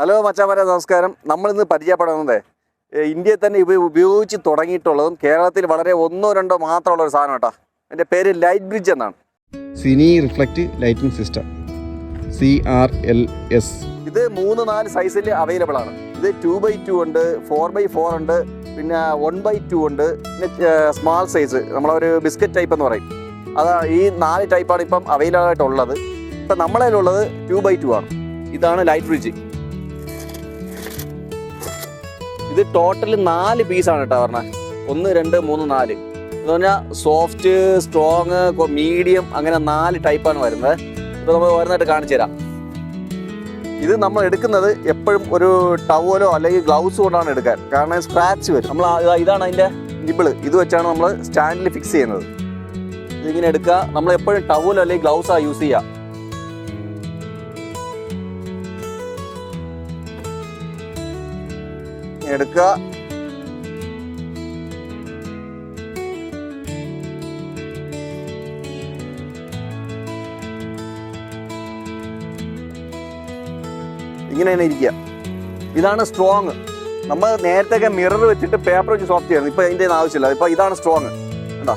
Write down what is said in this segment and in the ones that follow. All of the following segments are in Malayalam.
ഹലോ മച്ചാമാരെ നമസ്കാരം. നമ്മളിന്ന് പരിചയപ്പെടുന്നത് ഇന്ത്യയിൽ തന്നെ ഇവ ഉപയോഗിച്ച് തുടങ്ങിയിട്ടുള്ളതും കേരളത്തിൽ വളരെ ഒന്നോ രണ്ടോ മാത്രമുള്ള ഒരു സാധനം കേട്ടോ എന്റെ പേര് ലൈറ്റ് ബ്രിഡ്ജ് എന്നാണ്. Cine reflect lighting system C R L S. ഇത് മൂന്ന് നാല് സൈസിൽ അവൈലബിൾ ആണ്. ഇത് ടു ബൈ ടു ഉണ്ട് ഫോർ ബൈ ഫോർ ഉണ്ട് പിന്നെ വൺ ബൈ ടു ഉണ്ട് പിന്നെ സ്മാൾ സൈസ് നമ്മളൊരു ബിസ്ക്കറ്റ് ടൈപ്പ് എന്ന് പറയും. അതാ ഈ നാല് ടൈപ്പാണ് ഇപ്പം അവൈലബിൾ ആയിട്ടുള്ളത്. ഇപ്പം നമ്മളതിലുള്ളത് ടു ബൈ ടു ആണ്. ഇതാണ് ലൈറ്റ് ബ്രിഡ്ജ്. ഇത് ടോട്ടൽ നാല് പീസാണ് കേട്ടോ പറഞ്ഞത് ഒന്ന് രണ്ട് മൂന്ന് നാല്. എന്ന് പറഞ്ഞാൽ സോഫ്റ്റ് സ്ട്രോങ് മീഡിയം അങ്ങനെ നാല് ടൈപ്പാണ് വരുന്നത്. ഇപ്പോൾ നമ്മൾ ഓരോന്നായിട്ട് കാണിച്ചു തരാം. ഇത് നമ്മൾ എടുക്കുന്നത് എപ്പോഴും ഒരു ടവലോ അല്ലെങ്കിൽ ഗ്ലൗസ് കൊണ്ടാണ് എടുക്കാൻ. കാരണം സ്ക്രാച്ച് വരും. നമ്മൾ ഇതാണ് അതിന്റെ നിബിൾ ഇത് വെച്ചാണ് നമ്മൾ സ്റ്റാൻഡിൽ ഫിക്സ് ചെയ്യുന്നത്. ഇതിങ്ങനെ എടുക്കുക. നമ്മൾ എപ്പോഴും ടവലോ അല്ലെങ്കിൽ ഗ്ലൗസാണ് യൂസ് ചെയ്യുക എടുക്കുക. ഇങ്ങനെ തന്നെ ഇരിക്കുക. ഇതാണ് സ്ട്രോങ് നമ്മൾ നേരത്തെ മിറർ വെച്ചിട്ട് പേപ്പർ വെച്ച് സോഫ്റ്റ് ചെയ്യണം ഇപ്പൊ ഒന്നും ആവശ്യമില്ല. ഇപ്പൊ ഇതാണ് സ്ട്രോങ് കേട്ടോ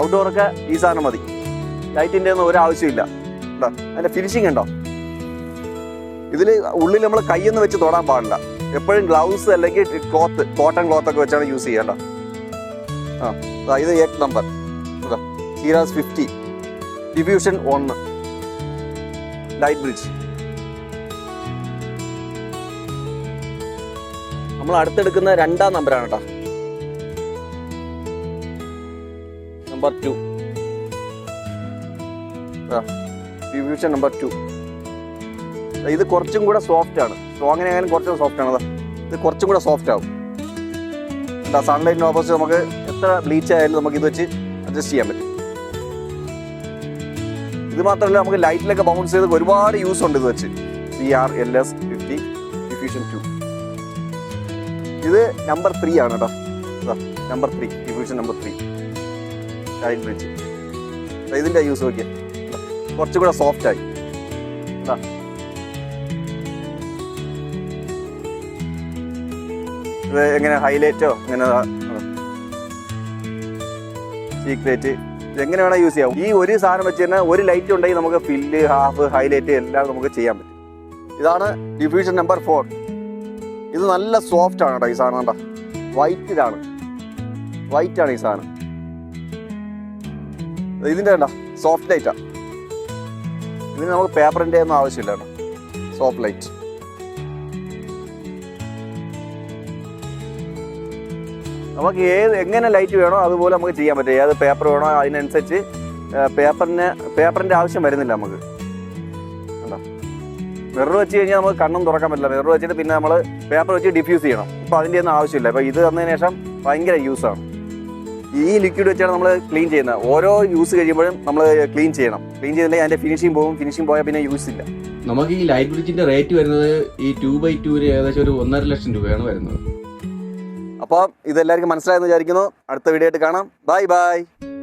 ഔട്ട്ഡോർ ഒക്കെ ഈ സാധനം മതി. ലൈറ്റിന്റെ ഒന്നും ഒരു ആവശ്യമില്ല. കണ്ടോ? അതിന്റെ ഫിനിഷിംഗ് ഉണ്ടോ? ഇതിൽ ഉള്ളിൽ നമ്മൾ കൈയൊന്നും വെച്ച് തൊടാൻ പാടില്ല. എപ്പോഴും ഗ്ലൗസ് അല്ലെങ്കിൽ ക്ലോത്ത് കോട്ടൺ ക്ലോത്ത് ഒക്കെ വെച്ചാണ് യൂസ് ചെയ്യേണ്ട. ആ ഇത് എക് നമ്പർ സീരാസ് ഫിഫ്റ്റി ഡിഫ്യൂഷൻ ഒന്ന് ലൈറ്റ് ബ്രിഡ്ജ് നമ്മൾ അടുത്തെടുക്കുന്ന രണ്ടാം നമ്പറാണ് കേട്ടോ number two diffusion number two ഇത് കുറച്ചും കൂടെ സോഫ്റ്റ് ആണ്. സ്ട്രോങ്ങിനെ ആയാലും കുറച്ചും സോഫ്റ്റ് ആണ്. ഇത് കുറച്ചും കൂടെ സോഫ്റ്റ് ആവും. എന്താ സൺലൈറ്റിന് ഓപ്പോസിറ്റ് നമുക്ക് എത്ര ബ്ലീച്ച് ആയാലും നമുക്ക് ഇത് വെച്ച് അഡ്ജസ്റ്റ് ചെയ്യാൻ പറ്റും. ഇത് മാത്രമല്ല നമുക്ക് ലൈറ്റിലൊക്കെ ബൗൺസ് ചെയ്ത് ഒരുപാട് യൂസ് ഉണ്ട് ഇത് വെച്ച്. C R L S fifty diffusion two ഇത് നമ്പർ ത്രീ ആണ് കേട്ടോ number three diffusion number three light bridge ഇതിന്റെ യൂസ് നോക്കിയാൽ കുറച്ചും കൂടെ സോഫ്റ്റ് എങ്ങനെ ഹൈലൈറ്റോ ഇങ്ങനെ സീക്രറ്റ് എങ്ങനെ വേണം യൂസ് ചെയ്യാം. ഈ ഒരു സാധനം വെച്ച് തന്നെ ഒരു ലൈറ്റ് ഉണ്ടെങ്കിൽ നമുക്ക് ഫില്ല് ഹാഫ് ഹൈലൈറ്റ് എല്ലാം നമുക്ക് ചെയ്യാൻ പറ്റും. ഇതാണ് ഡിഫ്യൂഷൻ നമ്പർ ഫോർ ഇത് നല്ല സോഫ്റ്റ് ആണ് കേട്ടോ ഈ സാധനം വൈറ്റ് വൈറ്റിലാണ് വൈറ്റ് ആണ് ഈ സാധനം. ഇതിന്റെ വേണ്ട സോഫ്റ്റ് ലൈറ്റാണ് ഇതിന് നമുക്ക് പേപ്പറിന്റെ ഒന്നും ആവശ്യമില്ല കേട്ടോ സോഫ്റ്റ് ലൈറ്റ് നമുക്ക് ഏത് എങ്ങനെ ലൈറ്റ് വേണോ അതുപോലെ നമുക്ക് ചെയ്യാൻ പറ്റും. ഏത് പേപ്പർ വേണോ അതിനനുസരിച്ച് പേപ്പറിന് പേപ്പറിന്റെ ആവശ്യം വരുന്നില്ല നമുക്ക്. കണ്ടോ? മിറർ വെച്ച് കഴിഞ്ഞാൽ നമുക്ക് കണ്ണും തുറക്കാൻ പറ്റില്ല. മിറർ വെച്ചിട്ട് പിന്നെ നമ്മൾ പേപ്പർ വെച്ച് ഡിഫ്യൂസ് ചെയ്യണം. ഇപ്പോൾ അതിന്റെ ഒന്നും ആവശ്യമില്ല. അപ്പോൾ ഇത് തന്നതിന് ശേഷം ഭയങ്കര യൂസാണ് ഈ ലിക്വിഡ് വെച്ചാണ് നമ്മൾ ക്ലീൻ ചെയ്യുന്നത്. ഓരോ യൂസ് കഴിയുമ്പോഴും നമ്മൾ ക്ലീൻ ചെയ്യണം. ക്ലീൻ ചെയ്തില്ലെങ്കിൽ അതിന്റെ ഫിനിഷിംഗ് പോകും. ഫിനിഷിംഗ് പോയാൽ പിന്നെ യൂസ് ഇല്ല. നമുക്ക് ഈ ലൈറ്റ് ബ്രിഡ്ജിന്റെ റേറ്റ് വരുന്നത് ഈ ടു ബൈ ടൂവിന് ഏകദേശം ഒരു ഒന്നര ലക്ഷം രൂപയാണ് വരുന്നത്. അപ്പോൾ ഇതെല്ലാവർക്കും മനസ്സിലായെന്ന് വിചാരിക്കുന്നു. അടുത്ത വീഡിയോ ആയിട്ട് കാണാം. Bye bye